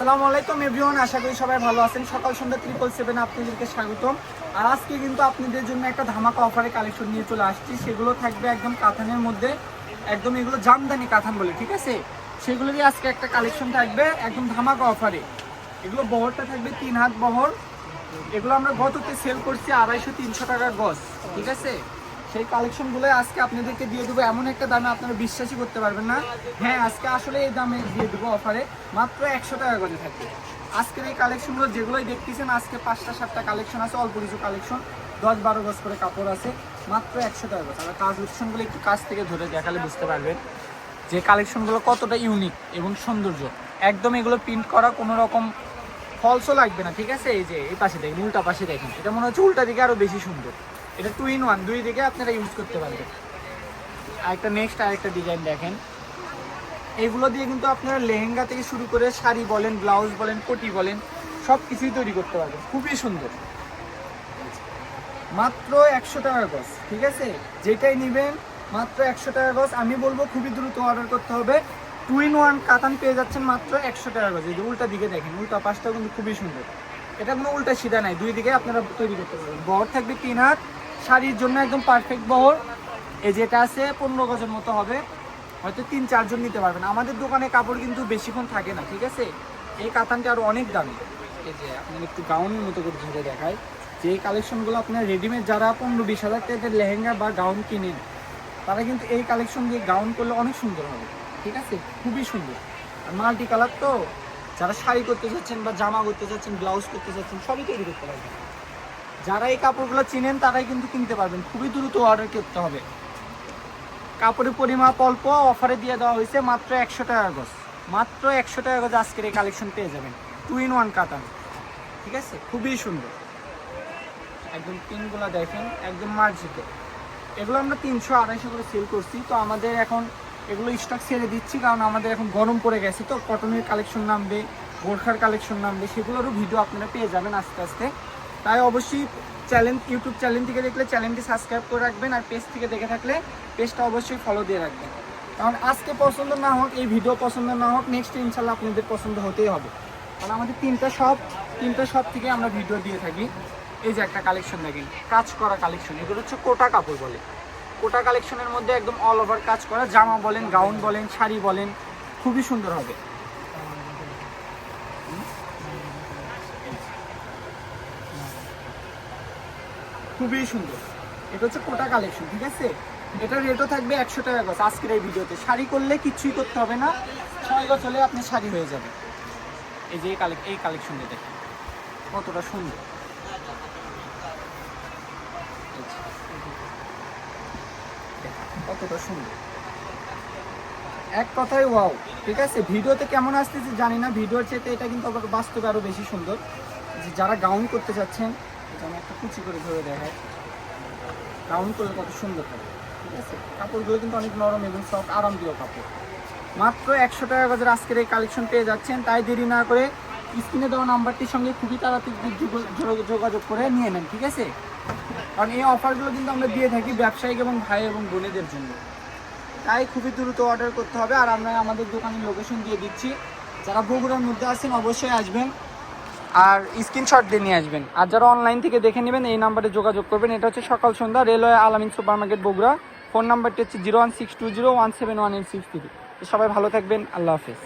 আসসালামু আলাইকুম এভরিওয়ান আশা করি সবাই ভালো আছেন। সকাল সন্ধ্যা ট্রিপল সেভেন আপনাদেরকে স্বাগতম। আর আজকে কিন্তু আপনাদের জন্য একটা ধামাকা অফারে কালেকশন নিয়ে চলে আসছি। সেগুলো থাকবে একদম কাতানের মধ্যে। একদম এগুলো জামদানি কাতান বলে, ঠিক আছে? সেগুলোরই আজকে একটা কালেকশন থাকবে একদম ধামাকা অফারে এগুলো বহরটা থাকবে তিন হাত বহর। এগুলো আমরা গততে সেল করছি আড়াইশো তিনশো টাকা গজ, ঠিক আছে? সেই কালেকশনগুলো আজকে আপনাদেরকে দিয়ে দেবো। এমন একটা দামে আপনারা বিশ্বাসই করতে পারবেন না। হ্যাঁ আজকে আসলে এই দামে দিয়ে দেবো অফারে। মাত্র একশো টাকা করে থাকবে। আজকের এই কালেকশনগুলো যেগুলোই দেখতেছেন, আজকে পাঁচটা, সাতটা কালেকশন আছে, অল্প কিছু কালেকশন দশ, বারো গজ করে কাপড় আছে। মাত্র একশো টাকা করে। আর কাজ লোকেশনগুলো একটু কাছ থেকে ধরে দেখালে বুঝতে পারবেন যে কালেকশনগুলো কতটা ইউনিক এবং সৌন্দর্য। একদম এগুলো প্রিন্ট করা কোনো রকম ফলসও লাগবে না, ঠিক আছে? এই যে, এই পাশে দেখেন, উল্টা পাশে দেখেন। এটা মনে হচ্ছে উল্টা দিকে আরও বেশি সুন্দর। এটা টু ইন ওয়ান দুই দিকে আপনারা ইউজ করতে পারবেন। আরেকটা নেক্সট আরেকটা ডিজাইন দেখেন। এগুলো দিয়ে কিন্তু আপনারা লেহেঙ্গা থেকে শুরু করে শাড়ি বলেন ব্লাউজ বলেন, কোটি বলেন সব কিছুই তৈরি করতে পারবেন। খুবই সুন্দর। মাত্র একশো টাকা গজ ঠিক আছে? যেটাই নেবেন, মাত্র একশো টাকা গজ আমি বলব খুবই দ্রুত অর্ডার করতে হবে। টু ইন ওয়ান কাতান পেয়ে যাচ্ছেন মাত্র একশো টাকা গজ এই উল্টা দিকে দেখেন, উল্টা পাশটা কিন্তু খুবই সুন্দর। এটা কোনো উল্টা সিধা নাই, দুই দিকে আপনারা তৈরি করতে পারবেন। বর থাকবে তিন হাত শাড়ির জন্য একদম পারফেক্ট বহর। এই যেটা আছে পনেরো গজের মতো হবে। হয়তো তিন, চারজন নিতে পারবেন। আমাদের দোকানে কাপড় কিন্তু বেশিক্ষণ থাকে না, ঠিক আছে? এই কাতানটা আরও অনেক দামি। এই যে আপনার একটু গাউনের মতো করে ধরে দেখায়। যে এই কালেকশনগুলো আপনার রেডিমেড যারা পনেরো, বিশ হাজার টাকার লেহেঙ্গা বা গাউন কিনেন, তারা কিন্তু এই কালেকশন দিয়ে গাউন করলে অনেক সুন্দর হবে, ঠিক আছে? খুবই সুন্দর। আর মাল্টি কালার তো, যারা শাড়ি করতে চাচ্ছেন বা জামা করতে চাচ্ছেন ব্লাউজ করতে চাচ্ছেন, সবই তৈরি করতে পারবেন। যারা এই কাপড়গুলো চিনেন, তারাই কিন্তু কিনতে পারবেন। খুবই দ্রুত অর্ডার করতে হবে। কাপড়ের পরিমাপ অল্প অফারে দিয়ে দেওয়া হয়েছে মাত্র একশো টাকা গজ। মাত্র একশো টাকা গজ আজকের এই কালেকশন পেয়ে যাবেন। টু ইন ওয়ান কাতান ঠিক আছে? খুবই সুন্দর। একদম পিনগুলো দেখেন, একদম মার্জিত। এগুলো আমরা তিনশো আড়াইশো করে সেল করছি। তো আমাদের এখন এগুলো স্টক ছেড়ে দিচ্ছি, কারণ আমাদের এখন গরম পড়ে গেছে। তো কটনের কালেকশন নামবে, গোর্খার কালেকশন নামবে, সেগুলোরও ভিডিও আপনারা পেয়ে যাবেন আস্তে আস্তে। তাই অবশ্যই চ্যানেল ইউটিউব চ্যানেল থেকে দেখলে চ্যানেলটি সাবস্ক্রাইব করে রাখবেন আর পেজ থেকে দেখে থাকলে পেজটা অবশ্যই ফলো দিয়ে রাখবেন। কারণ আজকে পছন্দ না হোক, এই ভিডিও পছন্দ না হোক নেক্সট ইনশাল্লাহ আপনাদের পছন্দ হতেই হবে। কারণ আমাদের তিনটা শপ তিনটা শপ থেকে আমরা ভিডিও দিয়ে থাকি। এই যে একটা কালেকশন দেখেন, কাজ করা কালেকশন এগুলো হচ্ছে কোটা কাপড় বলে। কোটা কালেকশনের মধ্যে একদম অল ওভার কাজ করা, জামা বলেন গাউন বলেন, শাড়ি বলেন, খুবই সুন্দর হবে। খুবই সুন্দর। এটা হচ্ছে কোটা কালেকশন ঠিক আছে? এটার রেটও থাকবে একশো টাকা গজ আজকের এই ভিডিওতে। শাড়ি করলে কিছুই করতে হবে না, ছয় গজ হলে আপনি শাড়ি হয়ে যাবে। এই যে এই কালেক এই কালেকশনটা দেখেন, কতটা সুন্দর। কতটা সুন্দর। এক কথায় ওয়াও ঠিক আছে? ভিডিওতে কেমন আসতেছে জানি না, ভিডিওর চেয়ে এটা কিন্তু আবার বাস্তবে আরও বেশি সুন্দর। যে যারা গাউন করতে চাচ্ছেন আমি একটা কুচি করে ধরে দেখাই। গাউন করলে কত সুন্দর হবে ঠিক আছে? কাপড়গুলো কিন্তু অনেক নরম এবং সফট আরামদায়ক কাপড়। মাত্র একশো টাকা গজের আজকের এই কালেকশন পেয়ে যাচ্ছেন, তাই দেরি না করে স্ক্রিনে দেওয়া নাম্বারটির সঙ্গে খুবই তাড়াতাড়ি যোগ- যোগ- যোগাযোগ করে নিয়ে নেন, ঠিক আছে? কারণ এই অফারগুলো কিন্তু আমরা দিয়ে থাকি ব্যবসায়িক এবং ভাই এবং বোনেদের জন্য। তাই খুবই দ্রুত অর্ডার করতে হবে, আর আমরা আমাদের দোকানের লোকেশন দিয়ে দিচ্ছি। যারা বগুড়ার মধ্যে আছেন, অবশ্যই আসবেন। আর স্ক্রিনশট দিয়ে নিয়ে আসবেন। আর যারা অনলাইন থেকে দেখে নেবেন, এই নাম্বারে যোগাযোগ করবেন। এটা হচ্ছে সকাল সন্ধ্যা, railway Alamin super market Bogura phone নাম্বারটি হচ্ছে zero one six two zero one seven one eight six three সবাই ভালো থাকবেন, আল্লাহ হাফেজ।